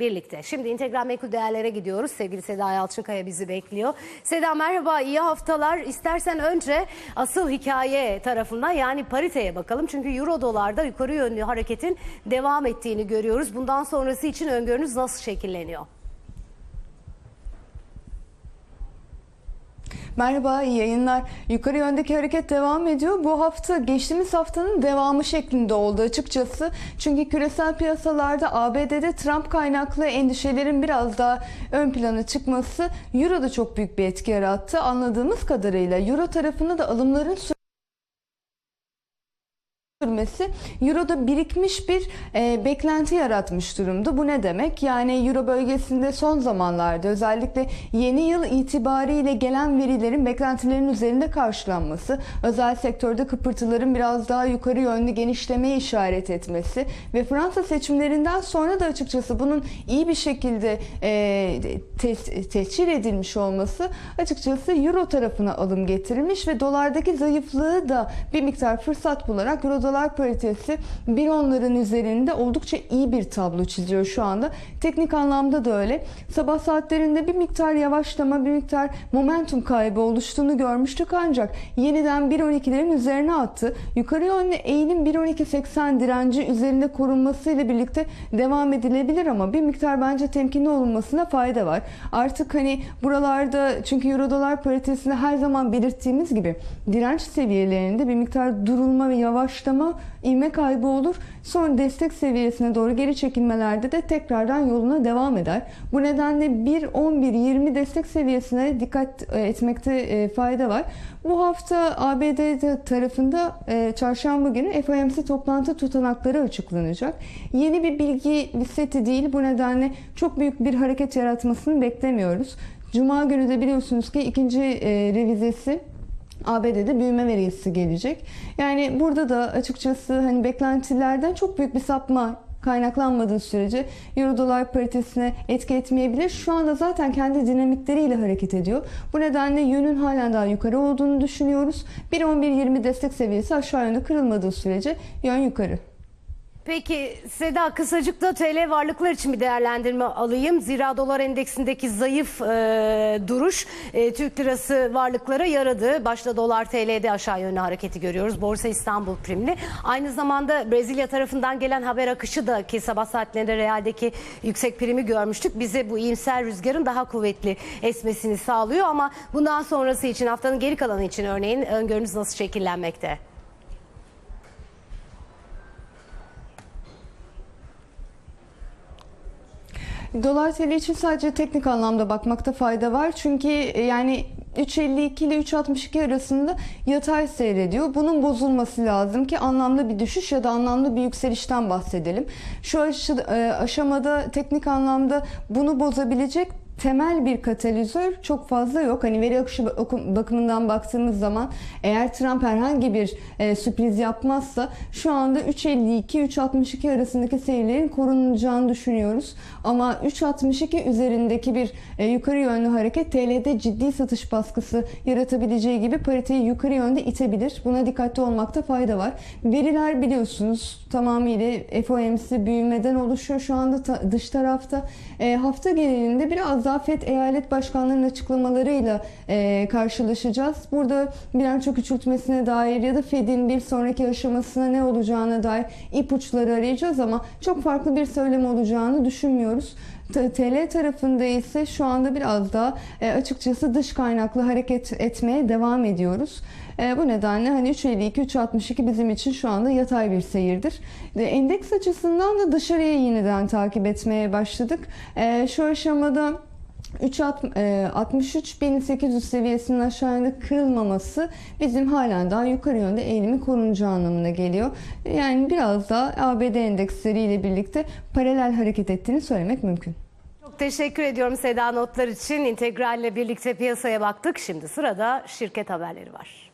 birlikte. Şimdi integral menkul değerlere gidiyoruz. Sevgili Seda Yalçınkaya bizi bekliyor. Seda merhaba, iyi haftalar. İstersen önce asıl hikaye tarafından yani pariteye bakalım. Çünkü euro dolarda yukarı yönlü hareketin devam ettiğini görüyoruz. Bundan sonrası için öngörünüz nasıl şekilleniyor? Merhaba, iyi yayınlar. Yukarı yöndeki hareket devam ediyor. Bu hafta geçtiğimiz haftanın devamı şeklinde oldu açıkçası. Çünkü küresel piyasalarda ABD'de Trump kaynaklı endişelerin biraz daha ön plana çıkması Euro'da çok büyük bir etki yarattı. Anladığımız kadarıyla Euro tarafında da alımların sürmesi Euro'da birikmiş bir e, beklenti yaratmış durumda. Bu ne demek? Yani Euro bölgesinde son zamanlarda özellikle yeni yıl itibariyle gelen verilerin beklentilerin üzerinde karşılanması, özel sektörde kıpırtıların biraz daha yukarı yönlü genişlemeye işaret etmesi ve Fransa seçimlerinden sonra da açıkçası bunun iyi bir şekilde e, tes- tescil edilmiş olması açıkçası Euro tarafına alım getirilmiş ve dolardaki zayıflığı da bir miktar fırsat bularak Euro paritesi 1.10'ların üzerinde oldukça iyi bir tablo çiziyor şu anda. Teknik anlamda da öyle. Sabah saatlerinde bir miktar yavaşlama, bir miktar momentum kaybı oluştuğunu görmüştük ancak yeniden 1.12'lerin üzerine attı. Yukarı yönlü eğilim 1.12.80 direnci üzerinde korunmasıyla birlikte devam edilebilir ama bir miktar bence temkinli olunmasına fayda var. Artık hani buralarda çünkü euro dolar paritesinde her zaman belirttiğimiz gibi direnç seviyelerinde bir miktar durulma ve yavaşlama ivme kaybı olur. Sonra destek seviyesine doğru geri çekilmelerde de tekrardan yoluna devam eder. Bu nedenle 1.11-20 destek seviyesine dikkat e, etmekte e, fayda var. Bu hafta ABD tarafında e, çarşamba günü FOMC toplantı tutanakları açıklanacak. Yeni bir bilgi seti değil. Bu nedenle çok büyük bir hareket yaratmasını beklemiyoruz. Cuma günü de biliyorsunuz ki ikinci revizesi ABD'de büyüme verisi gelecek. Yani burada da açıkçası hani beklentilerden çok büyük bir sapma kaynaklanmadığı sürece Euro dolar paritesine etki etmeyebilir. Şu anda zaten kendi dinamikleriyle hareket ediyor. Bu nedenle yönün halen daha yukarı olduğunu düşünüyoruz. 1.11.20 destek seviyesi aşağı yönde kırılmadığı sürece yön yukarı. Peki Seda kısacık da TL varlıklar için bir değerlendirme alayım. Zira dolar endeksindeki zayıf e, duruş e, Türk lirası varlıklara yaradı. Başta dolar TL'de aşağı yönlü hareketi görüyoruz. Borsa İstanbul primli. Aynı zamanda Brezilya tarafından gelen haber akışı da ki sabah saatlerinde realdeki yüksek primi görmüştük. Bize bu iyimser rüzgarın daha kuvvetli esmesini sağlıyor ama bundan sonrası için haftanın geri kalanı için örneğin öngörünüz nasıl şekillenmekte? Dolar TL için sadece teknik anlamda bakmakta fayda var. Çünkü e, yani 3.52 ile 3.62 arasında yatay seyrediyor. Bunun bozulması lazım ki anlamlı bir düşüş ya da anlamlı bir yükselişten bahsedelim. Şu e, aşamada teknik anlamda bunu bozabilecek temel bir katalizör çok fazla yok. Hani veri akışı bakımından baktığımız zaman eğer Trump herhangi bir e, sürpriz yapmazsa şu anda 3.52-3.62 arasındaki seviyelerin korunacağını düşünüyoruz. Ama 3.62 üzerindeki bir e, yukarı yönlü hareket TL'de ciddi satış baskısı yaratabileceği gibi pariteyi yukarı yönde itebilir. Buna dikkatli olmakta fayda var. Veriler biliyorsunuz tamamıyla FOMC büyümeden oluşuyor şu anda ta, dış tarafta. E, hafta genelinde biraz daha FED eyalet başkanlarının açıklamalarıyla e, karşılaşacağız. Burada bilanço küçültmesine dair ya da FED'in bir sonraki aşamasına ne olacağına dair ipuçları arayacağız ama çok farklı bir söylem olacağını düşünmüyoruz. TL tarafında ise şu anda biraz daha e, açıkçası dış kaynaklı hareket etmeye devam ediyoruz. E, bu nedenle hani 3.52-3.62 bizim için şu anda yatay bir seyirdir. Endeks açısından da dışarıya yeniden takip etmeye başladık. E, şu aşamada 63.800 e, seviyesinin aşağıya kırılmaması bizim halen daha yukarı yönde eğilimi korunacağı anlamına geliyor. Yani biraz daha ABD endeksleriyle birlikte paralel hareket ettiğini söylemek mümkün. Çok teşekkür ediyorum Seda notlar için. İntegral ile birlikte piyasaya baktık. Şimdi sırada şirket haberleri var.